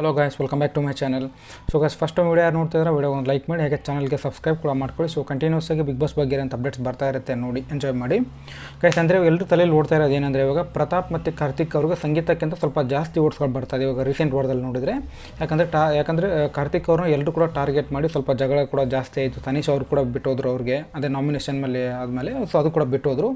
Hello guys welcome back to my channel so guys first video ಯಾರು ನೋಡ್ತಿದ್ರೆ video ಒಂದು like ಮಾಡಿ, ಹಾಗೆ ಚಾನಲ್ಗೆ ಸಬ್ಸ್ಕ್ರೈಬ್ ಕೂಡ ಮಾಡ್ಕೊಳ್ಳಿ. ಸೊ ಕಂಟಿನ್ಯೂಸ್ ಆಗಿ ಬಿಗ್ ಬಾಸ್ ಬಗ್ಗೆ ಇರೋಂಥ ಅಪ್ಡೇಟ್ಸ್ ಬರ್ತಾ ಇರುತ್ತೆ ನೋಡಿ ಎಂಜಾಯ್ ಮಾಡಿ. ಗೈಸ್ ಅಂದರೆ ಎಲ್ಲರೂ ತಲೆಯಲ್ಲಿ ಓಡ್ತಾ ಇರೋದು ಏನಂದರೆ ಇವಾಗ ಪ್ರತಾಪ್ ಮತ್ತು ಕಾರ್ತಿಕ್ ಅವ್ರಿಗೆ ಸಂಗೀತಕ್ಕಿಂತ ಸ್ವಲ್ಪ ಜಾಸ್ತಿ ಓಟ್ಸ್ಗಳು ಬರ್ತಾ ಇದೆ ಇವಾಗ ರೀಸೆಂಟ್ ವಾರದಲ್ಲಿ ನೋಡಿದರೆ. ಯಾಕಂದರೆ ಟಾ, ಯಾಕಂದರೆ ಕಾರ್ತಿಕ್ ಅವ್ರನ್ನ ಎಲ್ಲರೂ ಕೂಡ ಟಾರ್ಗೆಟ್ ಮಾಡಿ ಸ್ವಲ್ಪ ಜಗಳ ಕೂಡ ಜಾಸ್ತಿ ಆಯಿತು. ತನೀಶ್ ಅವರು ಕೂಡ ಬಿಟ್ಟೋದ್ರು ಅವ್ರಿಗೆ, ಅದೇ ನಾಮಿನೇಷನ್ ಮೇಲೆ ಆದಮೇಲೆ ಸೊ ಅದು ಕೂಡ ಬಿಟ್ಟೋದ್ರು.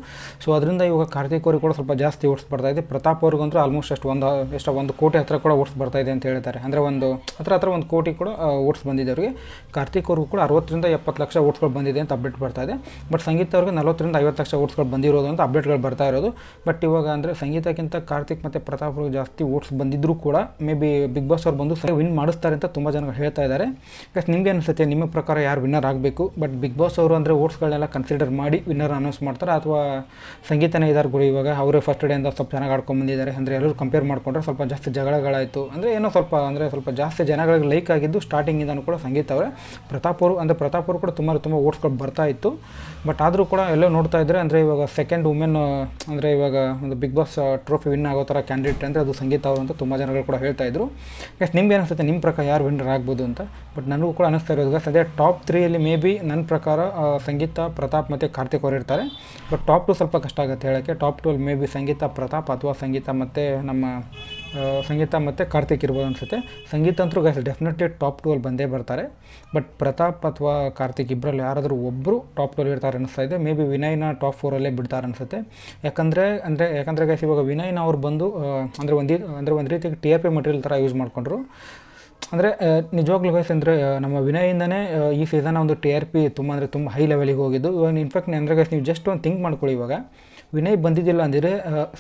ಸೊ ಅದರಿಂದ ಇವಾಗ ಕಾರ್ತಿಕ್ ಅವ್ರಿಗೆ ಕೂಡ ಸ್ವಲ್ಪ ಜಾಸ್ತಿ ಓಟ್ಸ್ ಬರ್ತಾ ಇದೆ. ಪ್ರತಾಪ್ ಅವ್ರಿಗಂತೂ ಆಲ್ಮೋಸ್ಟ್ ಅಷ್ಟು ಒಂದು ಎಷ್ಟು ಒಂದು ಕೋಟಿ ಹತ್ರ ಕೂಡ ಓಡಿಸ್ಬರ್ತಾ ಇದೆ ಅಂತ ಹೇಳ್ತಾರೆ. ಅಂದರೆ ಒಂದು ಹತ್ರ ಹತ್ರ ಒಂದು ಕೋಟಿ ಕೂಡ ಓಟ್ಸ್ ಬಂದಿದೆ ಅವರಿಗೆ. ಕಾರ್ತಿಕ್ ಅವ್ರಿಗೂ ಕೂಡ ಅರವತ್ತರಿಂದ ಎಪ್ಪತ್ತು ಲಕ್ಷ ಓಟ್ಸ್ಗಳು ಬಂದಿದೆ ಅಂತ ಅಪ್ಡೇಟ್ ಬರ್ತಾ ಇದೆ. ಬಟ್ ಸಂಗೀತ ಅವ್ರಿಗೆ ನಲವತ್ತರಿಂದ ಐವತ್ತು ಲಕ್ಷ ಓಟ್ಸ್ಗಳು ಬಂದಿರೋದು ಅಂತ ಅಪ್ಡೇಟ್ಗಳು ಬರ್ತಾ ಇರೋದು. ಬಟ್ ಇವಾಗ ಅಂದರೆ ಸಂಗೀತಕ್ಕಿಂತ ಕಾರ್ತಿಕ್ ಮತ್ತು ಪ್ರತಾಪ್ ಅವ್ರಿಗೆ ಜಾಸ್ತಿ ಓಟ್ಸ್ ಬಂದಿದ್ದರೂ ಕೂಡ ಮೇ ಬಿ ಬಿಗ್ ಬಾಸ್ ಅವ್ರು ಬಂದು ಸರಿ ವಿನ್ ಮಾಡಿಸ್ತಾರೆ ಅಂತ ತುಂಬ ಜನ ಹೇಳ್ತಾ ಇದ್ದಾರೆ. ಬಿಕಾಸ್ ನಿಮಗೆ ಅನಿಸುತ್ತೆ, ನಿಮ್ಮ ಪ್ರಕಾರ ಯಾರು ವಿನ್ನರ್ ಆಗಬೇಕು? ಬಟ್ ಬಿಗ್ ಬಾಸ್ ಅವರು ಅಂದರೆ ಓಟ್ಸ್ಗಳನ್ನೆಲ್ಲ ಕನ್ಸಿಡರ್ ಮಾಡಿ ವಿನ್ನರ್ ಅನೌನ್ಸ್ ಮಾಡ್ತಾರೆ? ಅಥವಾ ಸಂಗೀತನೇ ಇದ್ದಾರೆ ಗುರು ಇವಾಗ? ಅವರೇ ಫಸ್ಟ್ ಡೇ ಅಂತ ಸ್ವಲ್ಪ ಚೆನ್ನಾಗಿ ಆಡ್ಕೊಂಡು ಬಂದಿದ್ದಾರೆ. ಅಂದರೆ ಎಲ್ಲರೂ ಕಂಪೇರ್ ಮಾಡಿಕೊಂಡ್ರೆ ಸ್ವಲ್ಪ ಜಾಸ್ತಿ ಜಗಳಗಳಾಯಿತು. ಅಂದರೆ ಏನೋ ಸ್ವಲ್ಪ ಅಂದರೆ ಸ್ವಲ್ಪ ಜಾಸ್ತಿ ಜನಗಳಿಗೆ ಲೈಕ್ ಆಗಿದ್ದು ಸ್ಟಾರ್ಟಿಂಗಿಂದನೂ ಕೂಡ ಸಂಗೀತ ಅವರೇ. ಪ್ರತಾಪ್ ಅವರು, ಅಂದರೆ ಪ್ರತಾಪ್ ಅವರು ಕೂಡ ತುಂಬ ತುಂಬ ಓಟ್ಸ್ಗಳು ಬರ್ತಾ ಇತ್ತು. ಬಟ್ ಆದರೂ ಕೂಡ ಎಲ್ಲೋ ನೋಡ್ತಾ ಇದ್ದರೆ ಅಂದರೆ ಇವಾಗ ಸೆಕೆಂಡ್ ವುಮೆನ್ ಅಂದರೆ ಇವಾಗ ಒಂದು ಬಿಗ್ ಬಾಸ್ ಟ್ರೋಫಿ ವಿನ್ ಆಗೋ ಥರ ಕ್ಯಾಂಡಿಡೇಟ್ ಅಂದರೆ ಅದು ಸಂಗೀತ ಅವರು ಅಂತ ತುಂಬ ಜನಗಳು ಕೂಡ ಹೇಳ್ತಾ ಇದ್ರು. ಎಸ್ ನಿಮ್ಗೆ ಅನಿಸುತ್ತೆ ನಿಮ್ಮ ಪ್ರಕಾರ ಯಾರು ವಿನ್ನರ್ ಆಗ್ಬೋದು ಅಂತ. ಬಟ್ ನನಗೂ ಕೂಡ ಅನಿಸ್ತಾ ಇರೋದು ಅದೇ ಟಾಪ್ ತ್ರೀಯಲ್ಲಿ ಮೇ ಬಿ ನನ್ನ ಪ್ರಕಾರ ಸಂಗೀತ, ಪ್ರತಾಪ್ ಮತ್ತು ಕಾರ್ತಿಕ್ ಅವರು ಇರ್ತಾರೆ. ಬಟ್ ಟಾಪ್ ಟು ಸ್ವಲ್ಪ ಕಷ್ಟ ಆಗುತ್ತೆ ಹೇಳೋಕ್ಕೆ. ಟಾಪ್ ಟು ಅಲ್ಲಿ ಮೇ ಬಿ ಸಂಗೀತ, ಪ್ರತಾಪ್ ಅಥವಾ ಸಂಗೀತ ಮತ್ತು ನಮ್ಮ ಸಂಗೀತ ಮತ್ತು ಕಾರ್ತಿಕ್ ಇರ್ಬೋದು ಅನಿಸುತ್ತೆ. ಸಂಗೀತ ಅಂತರೂ ಗೈಸ್ ಡೆಫಿನೆಟ್ಲಿ ಟಾಪ್ ಟು ಅಲ್ಲಿ ಬಂದೇ ಬರ್ತಾರೆ. ಬಟ್ ಪ್ರತಾಪ್ ಅಥವಾ ಕಾರ್ತಿಕ್ ಇಬ್ಬರಲ್ಲಿ ಯಾರಾದರೂ ಒಬ್ಬರು ಟಾಪ್ ಟ್ವೆಲ್ ಇರ್ತಾರೆ ಅನಿಸ್ತಾ ಇದೆ. ಮೇ ಬಿ ವಿನಯ್ನ ಟಾಪ್ ಫೋರಲ್ಲೇ ಬಿಡ್ತಾರೆ ಅನಿಸುತ್ತೆ. ಯಾಕಂದರೆ, ಅಂದರೆ, ಯಾಕಂದರೆ ಗೈಸ್ ಇವಾಗ ವಿನಯ್ನ ಅವ್ರು ಬಂದು ಅಂದರೆ ಒಂದು ಅಂದರೆ ಒಂದು ರೀತಿ ಟಿ ಆರ್ ಪಿ ಮಟೀರಿಯಲ್ ಥರ ಯೂಸ್ ಮಾಡಿಕೊಂಡ್ರು. ಅಂದರೆ ನಿಜವಾಗ್ಲೂ ಗೈಸ್ ಅಂದರೆ ನಮ್ಮ ವಿನಯಿಂದನೇ ಈ ಸೀಸನ್ ಒಂದು ಟಿ ಆರ್ ಪಿ ತುಂಬ ಅಂದರೆ ತುಂಬ ಹೈ ಲೆವೆಲಿಗೆ ಹೋಗಿದ್ದು. ಇವಾಗ ಇನ್ಫ್ಯಾಕ್ಟ್ ಅಂದರೆ ಗೈಸ್ ನೀವು ಜಸ್ಟ್ ಒಂದು ಥಿಂಕ್ ಮಾಡ್ಕೊಳ್ಳಿ ಇವಾಗ. ವಿನಯ್ ಬಂದಿದ್ದಿಲ್ಲ ಅಂದರೆ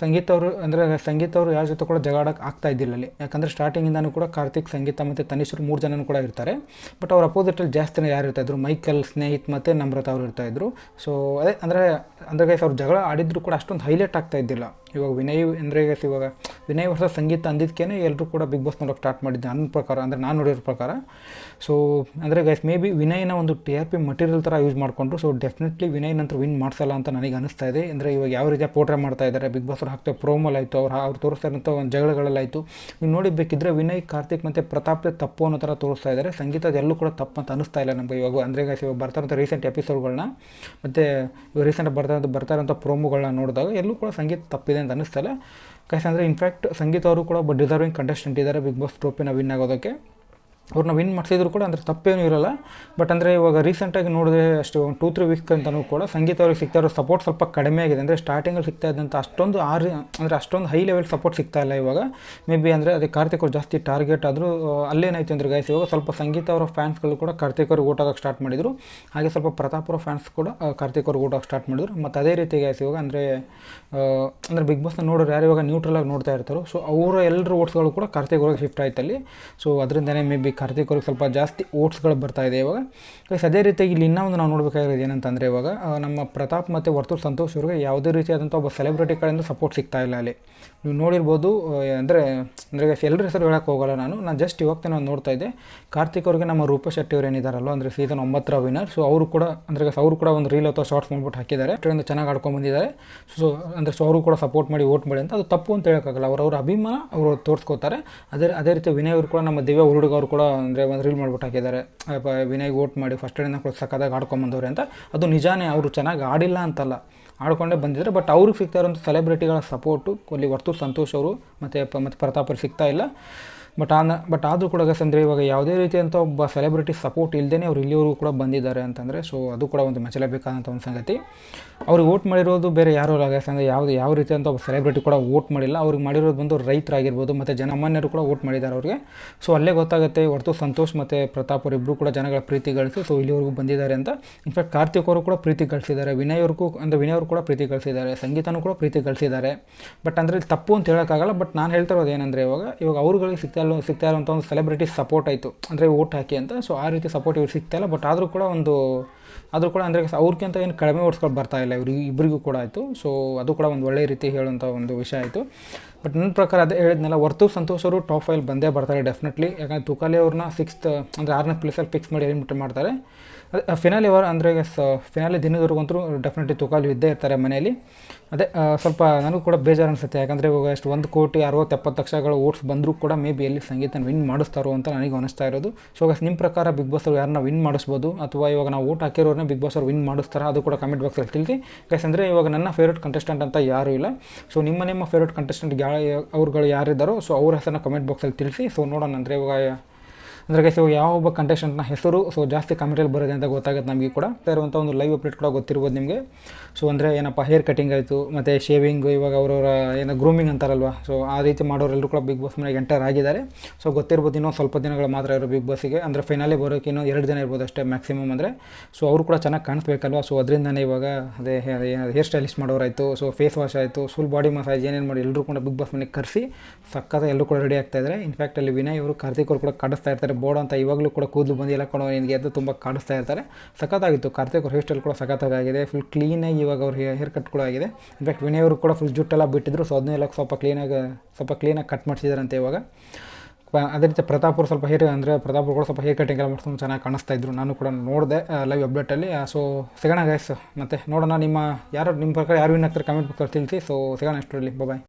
ಸಂಗೀತ ಅವರು, ಅಂದರೆ ಸಂಗೀತ ಅವರು ಯಾರ ಜೊತೆ ಕೂಡ ಜಗಾಡಕ್ಕೆ ಆಗ್ತಾ ಇದ್ದಿಲ್ಲ ಅಲ್ಲಿ. ಯಾಕಂದರೆ ಸ್ಟಾರ್ಟಿಂಗಿಂದನೂ ಕೂಡ ಕಾರ್ತಿಕ್, ಸಂಗೀತ ಮತ್ತು ತನಿಷ್ರು ಮೂರು ಜನನೂ ಕೂಡ ಇರ್ತಾರೆ. ಬಟ್ ಅವ್ರ ಅಪೋಸಿಟಲ್ಲಿ ಜಾಸ್ತಿನೇ ಯಾರು ಇರ್ತಾಯಿದ್ರು ಮೈಕಲ್ ಸ್ನೇಹಿತ್ ಮತ್ತು ನಮ್ರತ ಅವರು ಇರ್ತಾಯಿದ್ರು ಸೊ ಅದೇ, ಅಂದರೆ ಅಂದರೆ ಗೈಸ್ ಅವ್ರು ಜಗಳ ಆಡಿದ್ರು ಕೂಡ ಅಷ್ಟೊಂದು ಹೈಲೈಟ್ ಆಗ್ತಾ ಇದ್ದಿಲ್ಲ. ಇವಾಗ ವಿನಯ್ ಅಂದರೆ ಗೈಸ್ ಇವಾಗ ವಿನಯ್ ವರ್ಷ ಸಂಗೀತ ಅಂದಿದ್ದಕ್ಕೇ ಎಲ್ಲರೂ ಕೂಡ ಬಿಗ್ ಬಾಸ್ ನೋಡೋಕೆ ಸ್ಟಾರ್ಟ್ ಮಾಡಿದ್ದೆ. ನನ್ನ ಪ್ರಕಾರ, ಅಂದರೆ ನಾನು ನೋಡಿರೋ ಪ್ರಕಾರ. ಸೊ ಅಂದರೆ ಗೈಸ್ ಮೇ ಬಿ ವಿನಯ್ನ ಒಂದು ಟಿ ಆರ್ ಪಿ ಮಟೀರಿಯಲ್ ಥರ ಯೂಸ್ ಮಾಡಿಕೊಂಡ್ರು. ಸೊ ಡೆಫಿನೆಟ್ಲಿ ವಿನಯ್ ನಂತರ ವಿನ್ ಮಾಡಿಸಲ್ಲ ಅಂತ ನನಗೆ ಅನಿಸ್ತಾ ಇದೆ. ಅಂದರೆ ಇವಾಗ ಯಾವ ರೀತಿಯ ಪೋಟ್ರೆ ಮಾಡ್ತಾ ಇದ್ದಾರೆ? ಬಿಗ್ ಬಾಸ್ ಅವ್ರು ಹಾಕ್ತಾ ಪ್ರೋಮಲ್ ಆಯಿತು, ಅವ್ರು ಅವ್ರು ತೋರಿಸ್ತಾ ಇರೋಂಥ ಒಂದು ಜಗಳಗಳಲ್ಲಾಯಿತು ನೀವು ನೋಡಿಬೇಕಿದ್ರೆ ವಿನಯ್, ಕಾರ್ತಿಕ್ ಮತ್ತು ಪ್ರತಾಪ್ ತಪ್ಪು ಅನ್ನೋ ಥರ ತೋರಿಸ್ತಾ ಇದ್ದಾರೆ. ಸಂಗೀತದ ಎಲ್ಲೂ ಕೂಡ ತಪ್ಪು ಅಂತ ಅನಿಸ್ತಾ ಇಲ್ಲ ನಮಗೆ ಇವಾಗ. ಅಂದರೆ ಇವಾಗ ಬರ್ತಾರಂಥ ರೀಸೆಂಟ್ ಎಪಿಸೋಡ್ಗಳನ್ನ ಮತ್ತು ಇವಾಗ ರೀಸೆಂಟ್ ಬರ್ತಾ ಬರ್ತಾರಂಥ ಪ್ರೋಮೋಗಳನ್ನ ನೋಡಿದಾಗ ಎಲ್ಲೂ ಕೂಡ ಸಂಗೀತ ತಪ್ಪಿದೆ ಅಂತ ಕೈಸ್ ಅಂದರೆ ಇನ್ಫ್ಯಾಕ್ಟ್ ಸಂಗೀತ ಅವರು ಕೂಡ ಒಬ್ಬ ಡಿಸರ್ವಿಂಗ್ ಕಂಟೆಸ್ಟೆಂಟ್ ಇದ್ದಾರೆ. ಬಿಗ್ ಬಾಸ್ ಟ್ರೋಪಿನ ವಿನ್ ಆಗೋದಕ್ಕೆ. ಅವ್ರನ್ನ ವಿನ್ ಮಾಡಿಸಿದ್ರು ಕೂಡ ಅಂದರೆ ತಪ್ಪೇನೂ ಇರೋಲ್ಲ. ಬಟ್ ಅಂದರೆ ಇವಾಗ ರೀಸೆಂಟಾಗಿ ನೋಡಿದ್ರೆ ಅಷ್ಟು ಒಂದು ಟೂ ತ್ರೀ ವೀಕ್ ಅಂತಲೂ ಕೂಡ ಸಂಗೀತ ಅವ್ರಿಗೆ ಸಿಗ್ತಾ ಇರೋ ಸಪೋರ್ಟ್ ಸ್ವಲ್ಪ ಕಡಿಮೆ ಆಗಿದೆ. ಅಂದರೆ ಸ್ಟಾರ್ಟಿಂಗಲ್ಲಿ ಸಿಗ್ತಾ ಇದ್ದಂಥ ಅಷ್ಟೊಂದು ಆರು, ಅಂದರೆ ಅಷ್ಟೊಂದು ಹೈ ಲೆವೆಲ್ ಸಪೋರ್ಟ್ ಸಿಗ್ತಾ ಇಲ್ಲ ಇವಾಗ. ಮೇ ಬಿ ಅಂದರೆ ಅದೇ ಕಾರ್ತಿಕ್ ಅವ್ರು ಜಾಸ್ತಿ ಟಾರ್ಗೆಟ್ ಆದರೂ ಅಲ್ಲೇನಾಯ್ತು ಅಂದರೆ ಗಾಯ್ಸ್ ಇವಾಗ ಸ್ವಲ್ಪ ಸಂಗೀತ ಅವರ ಫ್ಯಾನ್ಸ್ಗಳು ಕೂಡ ಕಾರ್ತಿಕ್ ಅವ್ರಿಗೆ ಓಟ್ ಆಗೋಕ್ಕೆ ಸ್ಟಾರ್ಟ್ ಮಾಡಿದರು. ಹಾಗೆ ಸ್ವಲ್ಪ ಪ್ರತಾಪ್ ಫ್ಯಾನ್ಸ್ ಕೂಡ ಕಾರ್ತಿಕ್ ಅವ್ರಿಗೆ ಓಟ್ ಸ್ಟಾರ್ಟ್ ಮಾಡಿದ್ರು. ಮತ್ತು ಅದೇ ರೀತಿ ಗಾಯ್ಸ್ ಇವಾಗ ಅಂದರೆ ಅಂದರೆ ಬಿಗ್ ಬಾಸ್ನ ನೋಡೋರು ಯಾರು ಇವಾಗ ನ್ಯೂಟ್ರಲ್ ಆಗಿ ನೋಡ್ತಾ ಇರ್ತಾರೋ ಸೊ ಅವರ ಎಲ್ಲರೂ ಓಟ್ಸ್ಗಳು ಕೂಡ ಕಾರ್ತಿಕ್ ಅವ್ರಿಗೆ ಶಿಫ್ಟ್ ಆಯ್ತಲ್ಲಿ. ಸೊ ಅದರಿಂದನೇ ಮೇ ಬಿ ಕಾರ್ತಿಕ್ ಅವ್ರಿಗೆ ಸ್ವಲ್ಪ ಜಾಸ್ತಿ ಓಟ್ಸ್ಗಳು ಬರ್ತಾ ಇದೆ ಇವಾಗ. ಗೈಸ್ ಅದೇ ರೀತಿಯಾಗಿ ಇಲ್ಲಿ ಇನ್ನೂ ಒಂದು ನಾವು ನೋಡಬೇಕಾಗಿರೋದು ಏನಂತಂದರೆ ಇವಾಗ ನಮ್ಮ ಪ್ರತಾಪ್ ಮತ್ತು ವರ್ತೂರ್ ಸಂತೋಷ್ ಅವ್ರಿಗೆ ಯಾವುದೇ ರೀತಿಯಾದಂಥ ಒಬ್ಬ ಸೆಲೆಬ್ರಿಟಿ ಕಡೆಯಿಂದ ಸಪೋರ್ಟ್ ಸಿಗ್ತಾ ಇಲ್ಲ ಅಲ್ಲಿ. ನೀವು ನೋಡಿರ್ಬೋದು ಅಂದರೆ ಅಂದರೆ ಎಲ್ಲರ ಹೆಸರು ಹೇಳೋಕ್ಕೆ ಹೋಗಲ್ಲ ನಾನು. ನಾನು ಜಸ್ಟ್ ಇವಾಗ ನಾನು ನೋಡ್ತಾ ಇದ್ದೆ. ಕಾರ್ತಿಕ್ ಅವ್ರಿಗೆ ನಮ್ಮ ರೂಪ ಶೆಟ್ಟಿ ಅವ್ರು ಏನಿದಾರಲ್ಲ ಅಂದರೆ ಸೀಸನ್ ಒಂಬತ್ತರ ವಿನರ್ ಸೊ ಅವರು ಕೂಡ, ಅಂದರೆ ಅವರು ಕೂಡ ಒಂದು ರೀಲ್ ಅಥವಾ ಶಾರ್ಟ್ಸ್ ಮಾಡ್ಬಿಟ್ಟು ಹಾಕಿದ್ದಾರೆ. ಅಷ್ಟೊಂದು ಚೆನ್ನಾಗಿ ಆಡ್ಕೊಂಡು ಬಂದಿದ್ದಾರೆ. ಸೊ ಅಂದರೆ ಸೊ ಅವರು ಕೂಡ ಸಪೋರ್ಟ್ ಮಾಡಿ ಓಟ್ ಮಾಡಿ ಅಂತ. ಅದು ತಪ್ಪು ಅಂತ ಹೇಳೋಕ್ಕಾಗಲ್ಲ. ಅವರವ್ರ ಅವ್ರ ಅಭಿಮಾನ ಅವರು ತೋರಿಸ್ಕೋತಾರೆ. ಅದೇ ಅದೇ ರೀತಿ ವಿನಯ್ ಅವರು ಕೂಡ, ನಮ್ಮ ದಿವ್ಯ ಹುಡುಗ ಅವರು ಕೂಡ ಅಂದರೆ ಒಂದು ರೀಲ್ ಮಾಡ್ಬಿಟ್ಟು ಹಾಕಿದ್ದಾರೆ. ವಿನಯ್ ಓಟ್ ಮಾಡಿ ಫಸ್ಟ್ ಡೇನ ಕೂಡ ಸಕ್ಕದಾಗ ಆಡ್ಕೊಂಬಂದವ್ರೆ ಅಂತ. ಅದು ನಿಜಾನೇ ಅವರು ಚೆನ್ನಾಗಿ ಆಡಿಲ್ಲ ಅಂತಲ್ಲ. ಆಡ್ಕೊಂಡೇ ಬಂದಿದ್ದಾರೆ ಬಟ್ ಅವ್ರಿಗೆ ಸಿಗ್ತಾ ಇರೋಂಥ ಸೆಲೆಬ್ರಿಟಿಗಳ ಸಪೋರ್ಟು ಅಲ್ಲಿ ವರ್ತು ಸಂತೋಷ್ ಅವರು ಮತ್ತು ಮತ್ತು ಪ್ರತಾಪ್ ಅವ್ರಿಗೆ ಸಿಗ್ತಾ ಇಲ್ಲ. ಬಟ್ ಆನ ಬಟ್ ಆದರೂ ಕೂಡ ಅಂದರೆ ಇವಾಗ ಯಾವುದೇ ರೀತಿಯಂಥ ಒಬ್ಬ ಸೆಲೆಬ್ರಿಟಿ ಸಪೋರ್ಟ್ ಇಲ್ಲದೇ ಅವ್ರು ಇಲ್ಲಿವರೆಗೂ ಕೂಡ ಬಂದಿದ್ದಾರೆ ಅಂತಂದರೆ ಸೊ ಅದು ಕೂಡ ಒಂದು ಮೆಚ್ಚಲೇಬೇಕಾದಂಥ ಒಂದು ಸಂಗತಿ. ಅವ್ರಿಗೆ ವೋಟ್ ಮಾಡಿರೋದು ಬೇರೆ ಯಾರೂ ಅಂದರೆ ಯಾವುದು, ಯಾವ ರೀತಿಯಂಥ ಒಬ್ಬ ಸೆಲೆಬ್ರಿಟಿ ಕೂಡ ವೋಟ್ ಮಾಡಿಲ್ಲ. ಅವ್ರಿಗೆ ಮಾಡಿರೋದು ಬಂದು ರೈತರಾಗಿರ್ಬೋದು, ಮತ್ತು ಜನಮಾನ್ಯರು ಕೂಡ ವೋಟ್ ಮಾಡಿದ್ದಾರೆ ಅವ್ರಿಗೆ. ಸೊ ಅಲ್ಲೇ ಗೊತ್ತಾಗುತ್ತೆ, ಹೊರತು ಸಂತೋಷ್ ಮತ್ತು ಪ್ರತಾಪ್ ಅವರಿಬ್ಬರು ಕೂಡ ಜನಗಳ ಪ್ರೀತಿ ಗಳಿಸಿ ಸೊ ಇಲ್ಲಿವರೆಗೂ ಬಂದಿದ್ದಾರೆ ಅಂತ. ಇನ್ಫ್ಯಾಕ್ಟ್ ಕಾರ್ತಿಕ್ ಅವರು ಕೂಡ ಪ್ರೀತಿ ಗಳಿಸಿದ್ದಾರೆ, ವಿನಯ್ ಅವ್ರಿಗೂ ಅಂದರೆ ವಿನಯ್ ಅವರು ಕೂಡ ಪ್ರೀತಿ ಗಳಿಸಿದ್ದಾರೆ, ಸಂಗೀತನೂ ಕೂಡ ಪ್ರೀತಿ ಗಳಿಸಿದ್ದಾರೆ. ಬಟ್ ಅಂದರೆ ತಪ್ಪು ಅಂತ ಹೇಳೋಕ್ಕಾಗಲ್ಲ ಬಟ್ ನಾನು ಹೇಳ್ತಾ ಇರೋದು ಏನಂದರೆ ಇವಾಗ ಇವಾಗ ಅವ್ರುಗಳಿಗೆ ಸಿಗ್ತಾ ಇಲ್ಲ, ಸಿಗ್ತಾ ಇರೋಂಥ ಒಂದು ಸೆಲೆಬ್ರಿಟಿ ಸಪೋರ್ಟ್ ಆಯಿತು. ಅಂದರೆ ಓಟ್ ಹಾಕಿ ಅಂತ. ಸೊ ಆ ರೀತಿ ಸಪೋರ್ಟ್ ಇವ್ರು ಸಿಗ್ತಾ ಇಲ್ಲ. ಬಟ್ ಆದರೂ ಕೂಡ ಒಂದು, ಆದರೂ ಕೂಡ ಅಂದರೆ ಅವ್ರಿಗಿಂತ ಏನು ಕಡಿಮೆ ಓಡಿಸ್ಕೊಂಡು ಬರ್ತಾ ಇಲ್ಲ. ಇವ್ರಿಗೆ ಇಬ್ಬರಿಗೂ ಕೂಡ ಆಯಿತು. ಸೊ ಅದು ಕೂಡ ಒಂದು ಒಳ್ಳೆಯ ರೀತಿ ಹೇಳುವಂಥ ಒಂದು ವಿಷಯ ಆಯಿತು. ಬಟ್ ನನ್ನ ಪ್ರಕಾರ ಅದೇ ಹೇಳಿದ್ನಲ್ಲ ಹೊರ್ತು ಸಂತೋಷ್ ಅವರು ಟಾಪ್ ಫೈಲ್ ಬಂದೇ ಬರ್ತಾರೆ ಡೆಫಿನೆಟ್ಲಿ ಯಾಕಂದರೆ ತುಕಾಲಿ ಅವ್ರನ್ನ ಸಿಕ್ಸ್ತ್ ಅಂದರೆ ಆರನೇ ಪ್ಲೇಸಲ್ಲಿ ಫಿಕ್ಸ್ ಮಾಡಿ ಏನ್ಬಿಟ್ಟು ಮಾಡ್ತಾರೆ. ಅದೇ ಫಿನಾಲಿ ಅವರ್ ಅಂದರೆ ಸ ಫಿನಾಲಿ ದಿನದವರೆಗಂತೂ ಡೆಫಿನೆಟ್ಲಿ ತೂಕಾಲು ಇದ್ದೇ ಇರ್ತಾರೆ ಮನೆಯಲ್ಲಿ. ಅದೇ ಸ್ವಲ್ಪ ನನಗೂ ಕೂಡ ಬೇಜಾರು ಅನಿಸುತ್ತೆ ಯಾಕಂದರೆ ಇವಾಗ ಎಷ್ಟು ಒಂದು ಕೋಟಿ ಅರವತ್ತು ಎಪ್ಪತ್ತು ಲಕ್ಷಗಳು ಓಟ್ಸ್ ಬಂದರೂ ಕೂಡ ಮೇ ಬಿ ಎಲ್ಲಿ ಸಂಗೀತನ ವಿನ್ ಮಾಡಿಸ್ತಾರೋ ಅಂತ ನನಗೆ ಅನಿಸ್ತಾ ಇರೋದು. ಸೊ ಗೈಸ್ ನಿಮ್ಮ ಪ್ರಕಾರ ಬಿಗ್ ಬಾಸ್ ಅವ್ರು ಯಾರನ್ನ ವಿನ್ ಮಾಡಿಸ್ಬೋದು? ಅಥವಾ ಇವಾಗ ನಾವು ಓಟ್ ಹಾಕಿರೋರನ್ನ ಬಿಗ್ ಬಾಸ್ ಅವ್ರು ವಿನ್ ಮಾಡಿಸ್ತಾರೆ? ಅದು ಕೂಡ ಕಮೆಂಟ್ ಬಾಕ್ಸಲ್ಲಿ ತಿಳಿಸಿ. ಅಂದರೆ ಇವಾಗ ನನ್ನ ಫೇವ್ರೇಟ್ ಕಂಟೆಸ್ಟೆಂಟ್ ಅಂತ ಯಾರೂ ಇಲ್ಲ. ಸೊ ನಿಮ್ಮ ನಿಮ್ಮ ಫೇವ್ರೇಟ್ ಕಂಟೆಸ್ಟೆಂಟ್ ಯಾ ಅವ್ರುಗಳು ಯಾರಿದ್ದಾರೋ ಸೊ ಅವ್ರ ಹೆಸರನ್ನ ಕಮೆಂಟ್ ಬಾಕ್ಸಲ್ಲಿ ತಿಳಿಸಿ. ಸೊ ನೋಡೋಣ ಅಂದರೆ ಇವಾಗ ಅಂದರೆ ಗೈಸ್ ಇವಾಗ ಯಾವ ಒಬ್ಬ ಕಂಟೆಸ್ಟೆಂಟ್ನ ಹೆಸರು ಸೊ ಜಾಸ್ತಿ ಕಮೆಂಟಲ್ಲಿ ಬರೋದೆ ಅಂತ ಗೊತ್ತಾಗುತ್ತೆ ನಮಗೆ ಕೂಡ. ಇರುವಂಥ ಒಂದು ಲೈವ್ ಅಪ್ಡೇಟ್ ಕೂಡ ಗೊತ್ತಿರ್ಬೋದು ನಿಮಗೆ. ಸೊ ಅಂದರೆ ಏನಪ್ಪ ಹೇರ್ ಕಟಿಂಗ್ ಆಯಿತು, ಮತ್ತು ಶೇವಿಂಗ್ ಇವಾಗ ಅವರವರ ಏನೋ ಗ್ರೂಮಿಂಗ್ ಅಂತಾರಲ್ವ. ಸೊ ಆ ರೀತಿ ಮಾಡೋರೆಲ್ಲರೂ ಕೂಡ ಬಿಗ್ ಬಾಸ್ ಮನೆಗೆ ಎಂಟರ್ ಆಗಿದ್ದಾರೆ. ಸೊ ಗೊತ್ತಿರ್ಬೋದು ಇನ್ನೂ ಸ್ವಲ್ಪ ದಿನಗಳು ಮಾತ್ರ ಇರೋ ಬಿಗ್ ಬಾಸಿಗೆ ಅಂದರೆ ಫೈನಲಿ ಬರೋಕ್ಕೆ ಇನ್ನೂ ಎರಡು ದಿನ ಇರ್ಬೋದು ಅಷ್ಟೇ ಮ್ಯಾಕ್ಸಿಮಮ್ ಅಂದರೆ. ಸೊ ಅವರು ಕೂಡ ಚೆನ್ನಾಗಿ ಕಾಣಿಸ್ಬೇಕಲ್ವ. ಸೊ ಅದರಿಂದನೇ ಇವಾಗ ಅದೇ ಹೇರ್ ಸ್ಟೈಲಿಸ್ಟ್ ಮಾಡೋರಾಯಿತು. ಸೊ ಫೇಸ್ ವಾಶ್ ಆಯಿತು. ಫುಲ್ ಬಾಡಿ ಮಸಾಜ್ ಏನೇನು ಮಾಡಿ ಎಲ್ಲರೂ ಕೂಡ ಬಿಗ್ ಬಾಸ್ ಮನೆಗೆ ಕರೆಸಿ ಸಕ್ಕತ್ತ ಎಲ್ಲರೂ ಕೂಡ ರೆಡಿ ಆಗ್ತಾ ಇದ್ದಾರೆ ಇನ್ಫ್ಯಾಕ್ಟ್ ಅಲ್ಲಿ ವಿನಯ್ ಅವರು, ಕಾರ್ತಿಕ್ ಅವರು ಕೂಡ ಕಾಡಿಸ್ತಾ ಇರ್ತಾರೆ ಬೋರ್ಡ್ ಅಂತ ಇವಾಗಲೂ ಕೂಡ ಕೂದಲು ಬಂದು ಎಲ್ಲ ಕೊಡೋ ನಿನಗೆ ಅದು ತುಂಬ ಕಾಣಿಸ್ತಾ ಇರ್ತಾರೆ. ಸಖತ್ತಾಗಿತ್ತು. ಕಾರ್ತಿಕ್ ಅವ್ರ ಹೇರ್ ಸ್ಟೈಲ್ ಕೂಡ ಸಖತ್ತಾಗಿದೆ ಫುಲ್ ಕ್ಲೀನಾಗಿ ಇವಾಗ ಅವ್ರ ಹೇರ್ ಕಟ್ ಕೂಡ ಆಗಿದೆ. ಇನ್ಫ್ಯಾಕ್ಟ್ ವಿನಯ್ ಅವರು ಕೂಡ ಫುಲ್ ಜುಟ್ಟೆಲ್ಲ ಬಿಟ್ಟಿದ್ರು. ಸೊ ಅದನ್ನೆಲ್ಲ ಸ್ವಲ್ಪ ಕ್ಲೀನಾಗಿ ಸ್ವಲ್ಪ ಕ್ಲೀನಾಗಿ ಕಟ್ ಮಾಡಿಸಿದಾರಂತೆ ಇವಾಗ. ಅದೇ ರೀತಿ ಪ್ರತಾಪ್ ಅವರು ಸ್ವಲ್ಪ ಹೇರ್ ಅಂದರೆ ಪ್ರತಾಪ್ ಅವರು ಕೂಡ ಸ್ವಲ್ಪ ಹೇರ್ ಕಟಿಂಗ್ ಎಲ್ಲ ಮಾಡ್ಕೊಂಡು ಚೆನ್ನಾಗಿ ಕಾಣಿಸ್ತಾ ಇದ್ರು. ನಾನು ಕೂಡ ನೋಡಿದೆ ಲೈವ್ ಅಪ್ಡೇಟಲ್ಲಿ ಸೊ ಸಿಗೋಣ ಗೈಸ್ ಮತ್ತು ನೋಡೋಣ ನಿಮ್ಮ ಯಾರು, ನಿಮ್ಮ ಪ್ರಕಾರ ಯಾರು ವಿನ್ ಕಮೆಂಟ್ ಬಾಕ್ಸಲ್ಲಿ ತಿಳಿಸಿ. ಸೊ ಸಿಗೋಣ ಅಷ್ಟರಲ್ಲಿ. ಬಾಯ್